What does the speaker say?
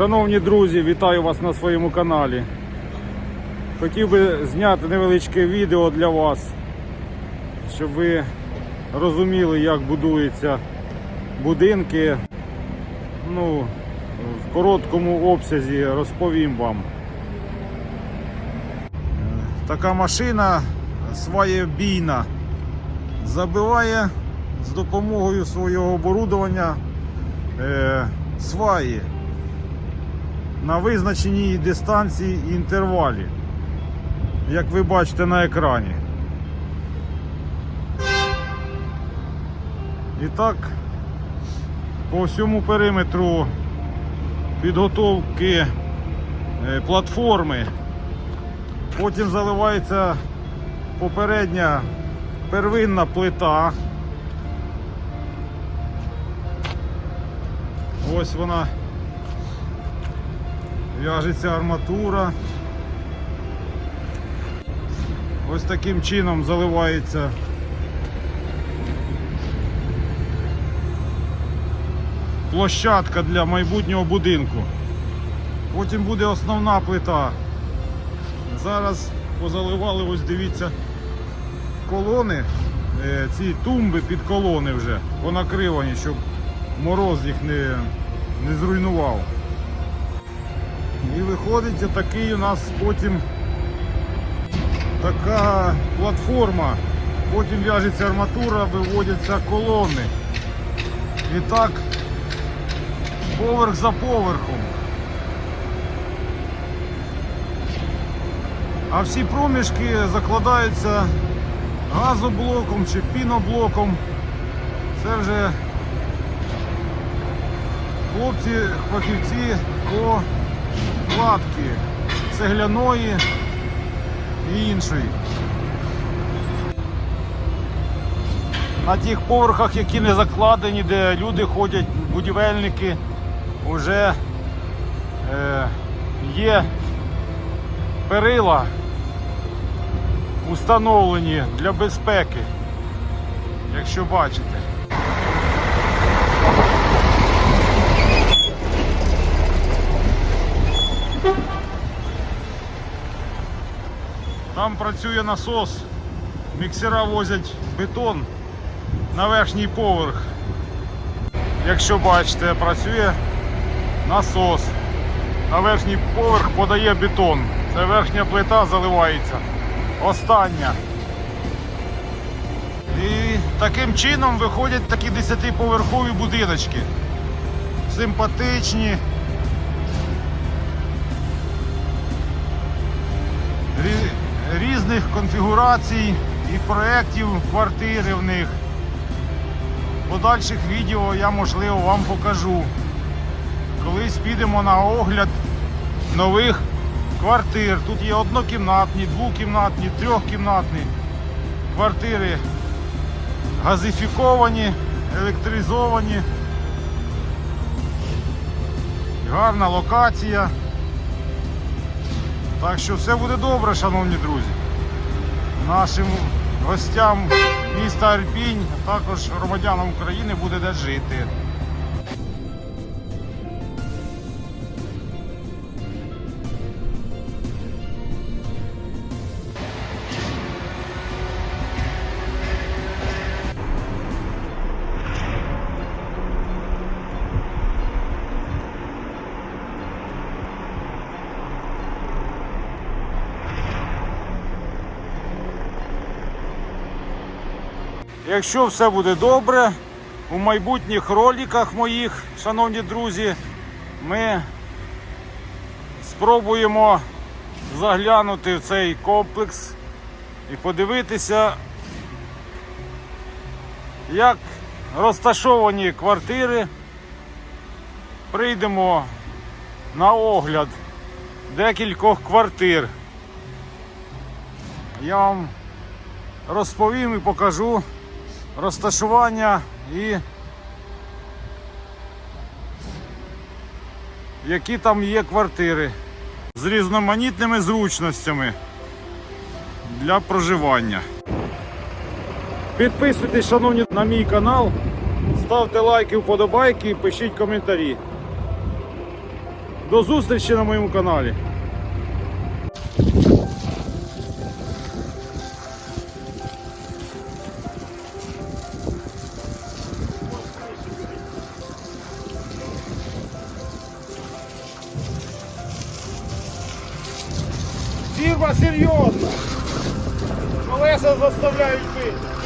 Шановні друзі, вітаю вас на своєму каналі. Хотів би зняти невеличке відео для вас, щоб ви розуміли, як будуються будинки. Ну, в короткому обсязі розповім вам. Така машина своєбійна забиває з допомогою свого оборудовання е, сваї на визначеній дистанції і інтервалі, як ви бачите на екрані. І так, по всьому периметру підготовки е, платформи, потім заливається попередня первинна плита. Ось вона в'яжеться арматура. Ось таким чином заливається площадка для майбутнього будинку. Потім буде основна плита. Зараз позаливали, ось дивіться, колони, е, ці тумби під колони вже понакривані, щоб мороз їх не, не зруйнував. І виходить такий у нас потім така платформа. Потім в'яжеться арматура, виводяться колони. І так поверх за поверхом. А всі проміжки закладаються газоблоком чи піноблоком. Це вже хлопці, фахівці по кладки цегляної і іншої. На тих поверхах, які не закладені, де люди ходять, будівельники, вже е, є перила установлені для безпеки, якщо бачите. Там працює насос, міксера возять бетон на верхній поверх. Якщо бачите, працює насос. На верхній поверх подає бетон. Це верхня плита заливається. Остання. І таким чином виходять такі 10-поверхові будиночки. Симпатичні. Різних конфігурацій і проєктів квартири в них. Подальших відео я можливо вам покажу. Колись підемо на огляд нових квартир. Тут є однокімнатні, двокімнатні, трьохкімнатні квартири газифіковані, електризовані. Гарна локація. Так що все буде добре, шановні друзі. Нашим гостям міста Ірпінь, а також громадянам України буде де жити. Якщо все буде добре, у майбутніх роликах моїх, шановні друзі, ми спробуємо заглянути в цей комплекс і подивитися, як розташовані квартири. Прийдемо на огляд декількох квартир. Я вам розповім і покажу розташування і які там є квартири з різноманітними зручностями для проживання. Підписуйтесь, шановні, на мій канал, ставте лайки, вподобайки і пишіть коментарі. До зустрічі на моєму каналі. Фірма серйозна. Колеса заставляють бити.